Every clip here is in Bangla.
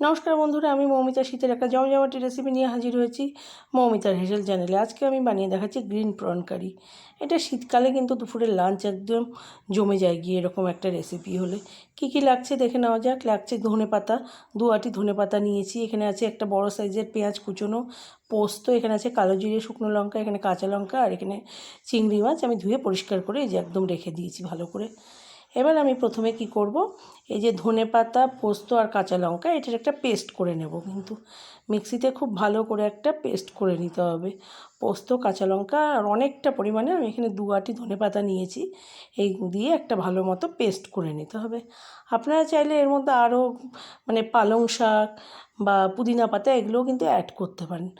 নমস্কার বন্ধুরা, আমি মৌমিতা শীতের একটা জমজমাটি রেসিপি নিয়ে হাজির হয়েছি মৌমিতার হেসেল চ্যানেলে আজকে আমি বানিয়ে দেখাচ্ছি গ্রিন প্রন কারি এটা শীতকালে কিন্তু দুপুরের লাঞ্চ একদম জমে যায়, গিয়ে এরকম একটা রেসিপি হলে। কি কি লাগছে দেখে নেওয়া যাক। লাগছে ধনে পাতা, দু আটি ধনে পাতা নিয়েছি। এখানে আছে একটা বড় সাইজের পেঁয়াজ কুচোনো পোস্ত, এখানে আছে কালো জিরে, শুকনো লঙ্কা, এখানে কাঁচা লঙ্কা, আর এখানে চিংড়ি মাছ। আমি ধুয়ে পরিষ্কার করে এই যে একদম রেখে দিয়েছি ভালো করে। এবার আমি প্রথমে কি করব? এই যে ধনে পাতা, পোস্ত আর কাঁচা লঙ্কা, এটার একটা পেস্ট করে নেব কিন্তু। মিক্সিতে খুব ভালো করে একটা পেস্ট করে নিতে হবে। পোস্ত, কাঁচা লঙ্কা আর অনেকটা পরিমাণে আমি এখানে দু আটি ধনে পাতা নিয়েছি। এই দিয়ে একটা ভালো মতো পেস্ট করে নিতে হবে। আপনারা চাইলে এর মধ্যে আরও মানে পালং শাক বা পুদিনা পাতা এগুলোও কিন্তু অ্যাড করতে পারেন।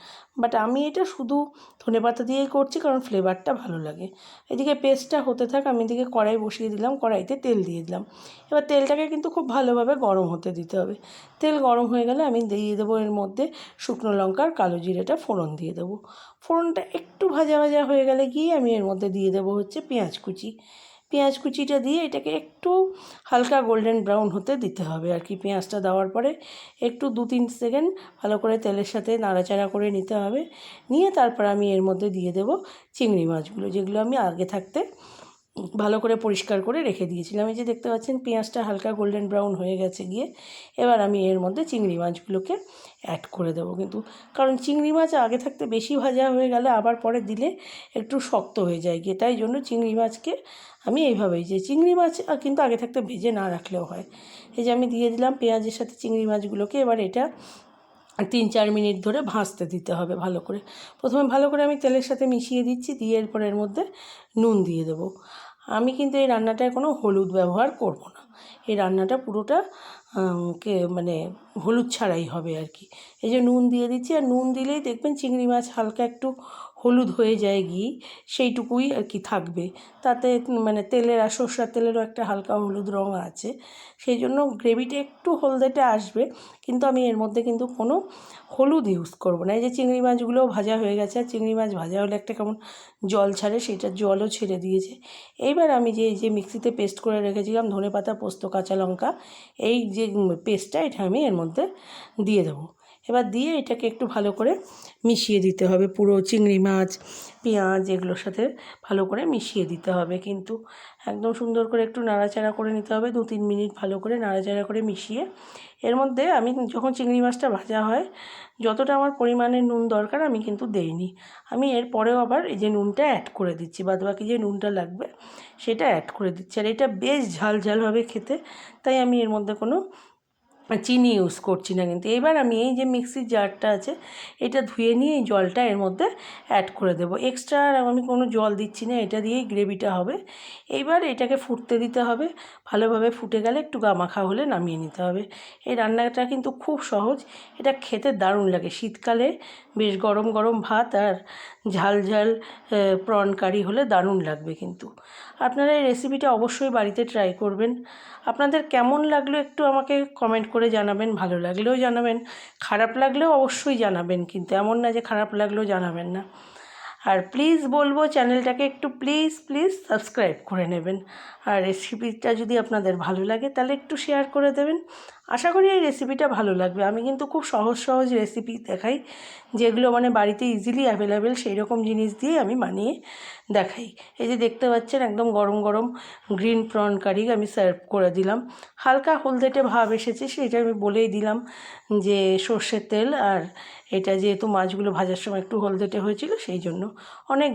বাট আমি এটা শুধু ধনে পাতা দিয়েই করছি কারণ ফ্লেভারটা ভালো লাগে। এদিকে পেস্টটা হতে থাক, আমি এদিকে কড়াই বসিয়ে দিলাম, কড়াইতে তেল দিয়ে দিলাম। এবার তেলটাকে কিন্তু খুব ভালোভাবে গরম হতে দিতে হবে। তেল গরম হয়ে গেলে আমি দিয়ে দেবো এর মধ্যে শুকনো লঙ্কার কালো জিরেটা ফোড়ন দিয়ে দেবো। ফোড়নটা একটু ভাজা ভাজা হয়ে গেলে গিয়ে আমি এর মধ্যে দিয়ে দেবো হচ্ছে পেঁয়াজ কুচি। পেঁয়াজ কুচিটা দিয়ে এটাকে একটু হালকা গোল্ডেন ব্রাউন হতে দিতে হবে আর কি। পেঁয়াজটা দেওয়ার পরে একটু দু তিন সেকেন্ড ভালো করে তেলের সাথে নাড়াচাড়া করে নিতে হবে। নিয়ে তারপর আমি এর মধ্যে দিয়ে দেবো চিংড়ি মাছগুলো যেগুলো আমি আগে থাকতে ভালো করে পরিষ্কার করে রেখে দিয়েছিলাম। এই যে দেখতে পাচ্ছেন, পেঁয়াজটা হালকা গোল্ডেন ব্রাউন হয়ে গেছে গিয়ে। এবার আমি এর মধ্যে চিংড়ি মাছগুলোকে অ্যাড করে দেবো কিন্তু। কারণ চিংড়ি মাছ আগে থাকতে বেশি ভাজা হয়ে গেলে আবার পরে দিলে একটু শক্ত হয়ে যায় গিয়ে। তাই জন্য চিংড়ি মাছকে আমি এইভাবেই, যে চিংড়ি মাছ কিন্তু আগে থাকতে ভেজে না রাখলেও হয়। এই যে আমি দিয়ে দিলাম পেঁয়াজের সাথে চিংড়ি মাছগুলোকে, এবার এটা তিন চার মিনিট ধরে ভাজতে দিতে হবে ভালো করে। প্রথমে ভালো করে আমি তেলের সাথে মিশিয়ে দিচ্ছি, দিয়ে এরপর এর মধ্যে নুন দিয়ে দেবো। আমি কিন্তু এই রান্নাটায় কোনো হলুদ ব্যবহার করব না। এই রান্নাটা পুরোটা কে মানে হলুদ ছাড়াই হবে আর কি। এই যে নুন দিয়ে দিচ্ছি, আর নুন দিলেই দেখবেন চিংড়ি মাছ হালকা একটু হলুদ হয়ে যায় ঘি, সেইটুকুই আর কি থাকবে। তাতে মানে তেলের আর সর্ষার তেলেরও একটা হালকা হলুদ রঙ আছে। সেই জন্য গ্রেভিটা একটু হলদেটে আসবে, কিন্তু আমি এর মধ্যে কিন্তু কোনো হলুদ ইউজ করব না। এই যে চিংড়ি মাছগুলোও ভাজা হয়ে গেছে, আর চিংড়ি মাছ ভাজা হলে একটা কেমন জল ছাড়ে সেটা জলও ছেড়ে দিয়েছে। এইবার আমি যে যে মিক্সিতে পেস্ট করে রেখেছিলাম ধনে পাতা পোস্ত, কাঁচা লঙ্কা, এই যে পেস্টটা এটা আমি এর মধ্যে দিয়ে দেবো। এবার দিয়ে এটাকে একটু ভালো করে মিশিয়ে দিতে হবে। পুরো চিংড়ি মাছ, পেঁয়াজ এগুলোর সাথে ভালো করে মিশিয়ে দিতে হবে। কিন্তু একদম সুন্দর করে একটু নাড়াচাড়া করে নিতে হবে। দু তিন মিনিট ভালো করে নাড়াচাড়া করে মিশিয়ে এর মধ্যে আমি যখন চিংড়ি মাছটা ভাজা হয়, যতটা আমার পরিমাণের নুন দরকার আমি কিন্তু দেইনি। আমি এর পরেও আবার এই যে নুনটা অ্যাড করে দিচ্ছি বাদ বাকি যে নুনটা লাগবে সেটা অ্যাড করে দিচ্ছি। আর এটা বেশ ঝাল ঝাল হবে খেতে, তাই আমি এর মধ্যে কোনো চিনি ইউজ করছি না কিন্তু। এবার আমি এই যে মিক্সির জারটা আছে, এটা ধুয়ে নিয়ে এই জলটা এর মধ্যে অ্যাড করে দেবো। এক্সট্রা আর আমি কোনো জল দিচ্ছি না, এটা দিয়েই গ্রেভিটা হবে। এইবার এটাকে ফুটতে দিতে হবে। ভালোভাবে ফুটে গেলে একটু গামাখা হলে নামিয়ে নিতে হবে। এই রান্নাটা কিন্তু খুব সহজ। এটা খেতে দারুণ লাগে। শীতকালে বেশ গরম গরম ভাত আর ঝাল ঝাল প্রন কারি হলে দারুণ লাগবে কিন্তু। আপনারা এই রেসিপিটা অবশ্যই বাড়িতে ট্রাই করবেন। আপনাদের কেমন লাগল একটু আমাকে কমেন্ট করে জানাবেন, ভালো লাগলেও জানাবেন, খারাপ লাগলেও অবশ্যই জানাবেন, কিন্তু এমন না যে খারাপ লাগলেও জানাবেন না। আর প্লিজ বলব চ্যানেলটাকে একটু প্লিজ প্লিজ সাবস্ক্রাইব করে নেবেন। আর রেসিপিটা যদি আপনাদের ভালো লাগে, তাহলে একটু শেয়ার করে দেবেন। আশা করি এই রেসিপিটা ভালো লাগবে। আমি কিন্তু খুব সহজ সহজ রেসিপি দেখাই, যেগুলো মানে বাড়িতে ইজিলি অ্যাভেলেবেল সেই রকম জিনিস দিয়ে আমি বানিয়ে দেখাই। এই যে দেখতে পাচ্ছেন একদম গরম গরম গ্রিন প্রন কারি আমি সার্ভ করে দিলাম। হালকা হলদেটে ভাব এসেছে, সেটা আমি বলেই দিলাম যে সর্ষের তেল আর এটা যেহেতু মাছগুলো ভাজার সময় একটু হলদেটে হয়েছিল, সেই জন্য। অনেক